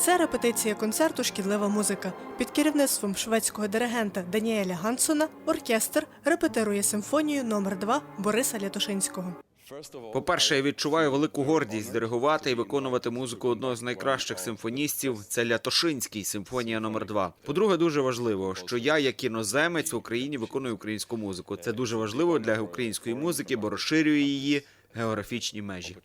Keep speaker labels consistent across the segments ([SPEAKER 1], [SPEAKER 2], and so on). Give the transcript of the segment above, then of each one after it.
[SPEAKER 1] Це репетиція концерту Шкідлива музика. Під керівництвом шведського диригента Даніеля Гансона оркестр репетирує симфонію номер 2 Бориса Лятошинського.
[SPEAKER 2] По-перше, я відчуваю велику гордість диригувати і виконувати музику одного з найкращих симфоністів. Це Лятошинський, симфонія номер 2 По-друге, дуже важливо, що я, як іноземець в Україні, виконую українську музику. Це дуже важливо для української музики, бо розширює її географічні межі.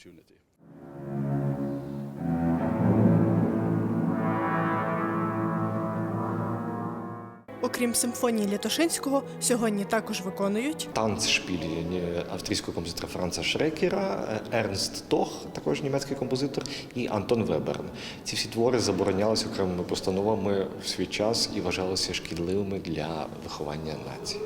[SPEAKER 1] Окрім симфонії Лятошинського, сьогодні також виконують
[SPEAKER 3] Танцшпілі австрійського композитора Франца Шрекера, Ернст Тох, також німецький композитор, і Антон Веберн. Ці всі твори заборонялися окремими постановами в свій час і вважалися шкідливими для виховання нації.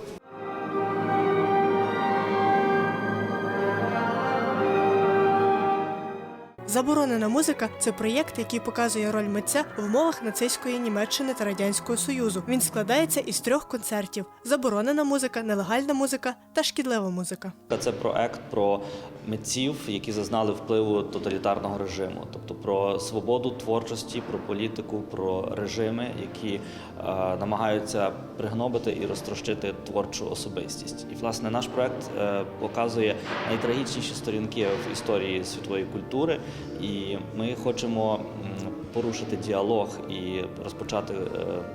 [SPEAKER 1] Заборонена музика це проєкт, який показує роль митця в умовах нацистської Німеччини та Радянського Союзу. Він складається із трьох концертів: заборонена музика, нелегальна музика та шкідлива музика.
[SPEAKER 4] Це проект про митців, які зазнали впливу тоталітарного режиму, тобто про свободу творчості, про політику, про режими, які е, намагаються пригнобити і розтрощити творчу особистість. І власне наш проект е, показує найтрагічніші сторінки в історії світової культури, і ми хочемо порушити діалог і розпочати е,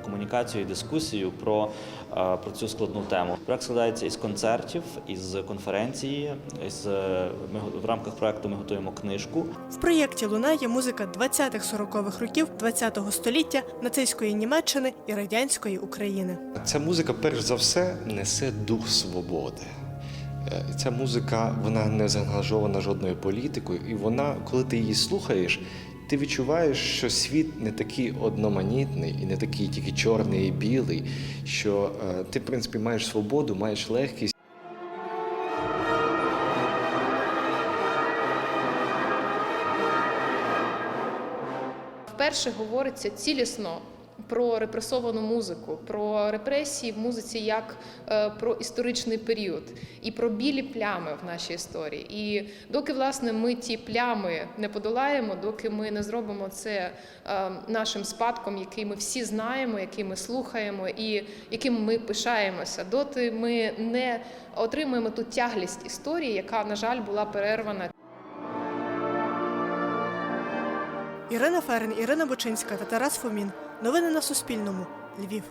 [SPEAKER 4] комунікацію і дискусію про, е, про цю складну тему. Проект складається із концертів, із конференції. Із, е, ми в рамках проекту ми готуємо книжку.
[SPEAKER 1] В проєкті лунає музика 20-40-х років ХХ століття нацистської Німеччини і радянської України.
[SPEAKER 3] Ця музика, перш за все, несе дух свободи. Е, Ця музика вона не заангажована жодною політикою, і вона, коли ти її слухаєш, ти відчуваєш, що світ не такий одноманітний і не такий тільки чорний і білий, що е, ти, в принципі, маєш свободу, маєш легкість.
[SPEAKER 5] Вперше говориться цілісно про репресовану музику, про репресії в музиці як е, про історичний період і про білі плями в нашій історії. І доки власне ми ті плями не подолаємо, доки ми не зробимо це е, нашим спадком, який ми всі знаємо, який ми слухаємо і яким ми пишаємося, доти ми не отримуємо ту тяглість історії, яка, на жаль, була перервана
[SPEAKER 1] Ірина Ферен, Ірина Бочинська та Тарас Фомін. Новини на Суспільному. Львів.